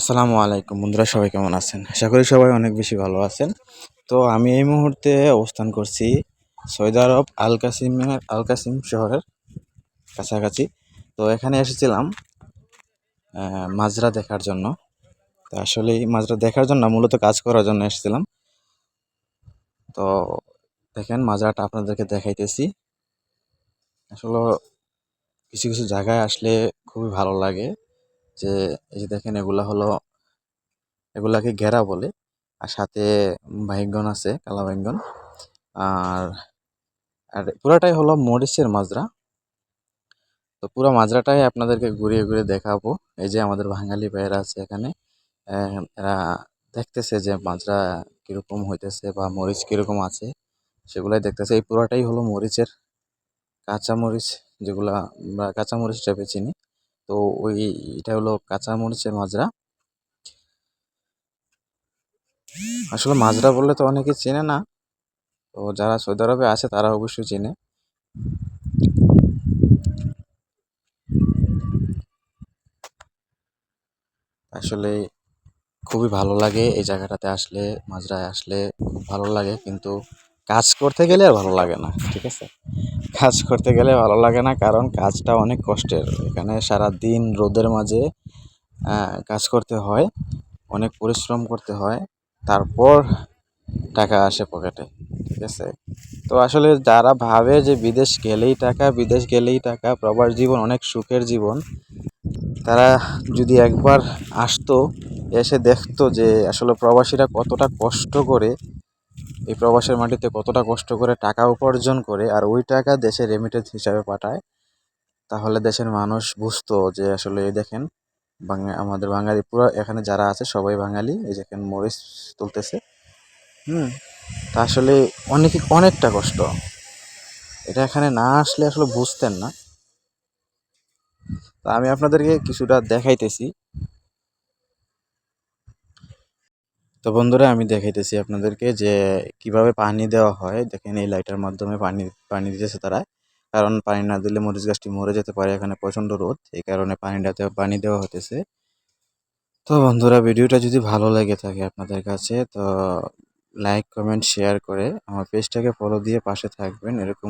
আসসালামু আলাইকুম। বন্ধুরা, সবাই কেমন আছেন? আশা করি সবাই অনেক বেশি ভালো আছেন। তো আমি এই মুহূর্তে অবস্থান করছি সৌদি আরব আল কাসিমের আল কাসিম শহরের কাছাকাছি। তো এখানে এসেছিলাম মাজরা দেখার জন্য। তো আসলে মাজরা দেখার জন্য মূলত কাজ করার জন্য এসেছিলাম। তো দেখেন, মাজরাটা আপনাদেরকে দেখাইতেছি। আসলে কিছু কিছু জায়গায় আসলে খুবই ভালো লাগে। যে, এই যে দেখেন এগুলা হলো, এগুলাকে ঘেরা বলে। আর সাথে বাইঙ্গন আছে, কালা বাইঙ্গন আর আর পুরাটাই হলো মরিচের মাজরা। তো পুরো মাজরাটাই আপনাদেরকে ঘুরিয়ে ঘুরিয়ে দেখাবো। এই যে আমাদের বাঙালি ভাইয়েরা আছে এখানে এরা দেখতেছে যে মাজরা কীরকম হইতেছে বা মরিচ কীরকম আছে, সেগুলাই দেখতেছে। এই পুরাটাই হলো মরিচের কাঁচা মরিচ যেগুলা আমরা কাঁচা মরিচ চিনি তো ওই এটা হলো কাঁচা মরিচের মাজরা। আসলে মাজরা বললে তো অনেকে চেনে না, তো যারা সৌদি আরবে আছে তারা অবশ্যই চেনে। আসলে খুবই ভালো লাগে এই জায়গাটাতে আসলে, মাজরায় আসলে খুব ভালো লাগে, কিন্তু কাজ করতে গেলে আর ভালো লাগে না, ঠিক আছে? কাজ করতে গেলে ভালো লাগে না, কারণ কাজটা অনেক কষ্টের। এখানে সারা দিন রোদের মাঝে কাজ করতে হয়, অনেক পরিশ্রম করতে হয়, তারপর টাকা আসে পকেটে, ঠিক আছে? তো আসলে যারা ভাবে যে বিদেশ গেলেই টাকা, বিদেশ গেলেই টাকা, প্রবাস জীবন অনেক সুখের জীবন, তারা যদি একবার আসতো, এসে দেখতো যে আসলে প্রবাসীরা কতটা কষ্ট করে এই প্রবাসের মাটিতে কতটা কষ্ট করে টাকা উপার্জন করে আর ওই টাকা দেশে রেমিটেন্স হিসাবে পাঠায়, তাহলে দেশের মানুষ বুঝতো যে আসলে দেখেন বাঙা আমাদের বাঙালি পুরো এখানে যারা আছে সবাই বাঙালি, এই দেখেন মরিচ তুলতেছে। হুম, তা আসলে অনেক অনেকটা কষ্ট। এটা এখানে না আসলে আসলে বুঝতেন না। তা আমি আপনাদেরকে কিছুটা দেখাইতেছি। তো বন্ধুরা, আমি দেখাইতেছি আপনাদেরকে যে কীভাবে পানি দেওয়া হয়। দেখেন, এই লাইটার মাধ্যমে পানি পানি দিতেছে তারা। কারণ পানি না দিলে মরিচ গাছটি মরে যেতে পারে, এখানে প্রচণ্ড রোদ। এই কারণে পানিটাতে পানি দেওয়া হতেছে তো বন্ধুরা, ভিডিওটা যদি ভালো লেগে থাকে আপনাদের কাছে, তো লাইক কমেন্ট শেয়ার করে আমার পেজটাকে ফলো দিয়ে পাশে থাকবেন। এরকম